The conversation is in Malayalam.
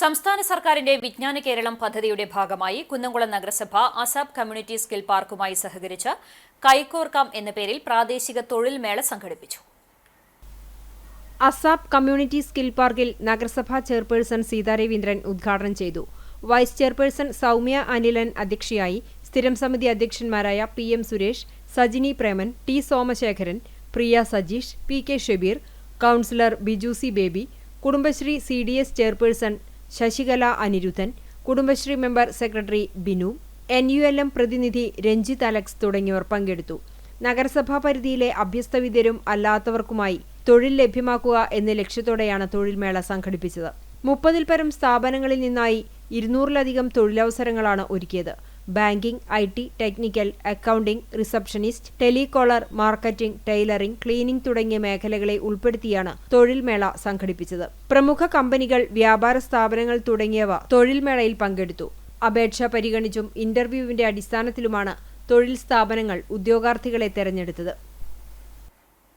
സംസ്ഥാന സർക്കാരിന്റെ വിജ്ഞാന കേരളം പദ്ധതിയുടെ ഭാഗമായി കുന്നംകുളം നഗരസഭ അസാബ് കമ്മ്യൂണിറ്റി സ്കിൽ പാർക്കുമായി സഹകരിച്ച് കൈക്കോർക്കാം എന്ന പേരിൽ പ്രാദേശിക തൊഴിൽ മേള സംഘടിപ്പിച്ചു. അസാബ് കമ്മ്യൂണിറ്റി സ്കിൽ പാർക്കിൽ നഗരസഭാ ചെയർപേഴ്സൺ സീതാരവീന്ദ്രൻ ഉദ്ഘാടനം ചെയ്തു. വൈസ് ചെയർപേഴ്സൺ സൗമ്യ അനിലൻ അധ്യക്ഷയായി സ്ഥിരം സമിതി അധ്യക്ഷന്മാരായ P M Suresh Sajini Preman T Somasekharan Priya Sajeesh P K Shabeer councillor Biju C Baby Kudumbashree C D S chairperson Sasikala Aniruddhan Kudumbashree member secretary Binu N U L M പ്രതിനിധി രഞ്ജിത് അലക്സ് തുടങ്ങിയവർ പങ്കെടുത്തു. നഗരസഭാ പരിധിയിലെ അഭ്യസ്തവിദ്യരും അല്ലാത്തവർക്കുമായി തൊഴിൽ ലഭ്യമാക്കുക എന്ന ലക്ഷ്യത്തോടെയാണ് തൊഴിൽമേള സംഘടിപ്പിച്ചത്. മുപ്പതിൽ പരം സ്ഥാപനങ്ങളിൽ നിന്നായി ഇരുന്നൂറിലധികം തൊഴിലവസരങ്ങളാണ് ഒരുക്കിയത്. Banking I T technical accounting receptionist telecaller marketing tailoring cleaning തുടങ്ങിയ മേഖലകളെ ഉൾപ്പെടുത്തിയാണ് തൊഴിൽമേള സംഘടിപ്പിച്ചത്. പ്രമുഖ കമ്പനികൾ വ്യാപാര സ്ഥാപനങ്ങൾ തുടങ്ങിയവ തൊഴിൽമേളയിൽ പങ്കെടുത്തു. അപേക്ഷ പരിഗണിച്ചും ഇന്റർവ്യൂവിന്റെ അടിസ്ഥാനത്തിലുമാണ് തൊഴിൽ സ്ഥാപനങ്ങൾ ഉദ്യോഗാർത്ഥികളെ തെരഞ്ഞെടുത്തത്.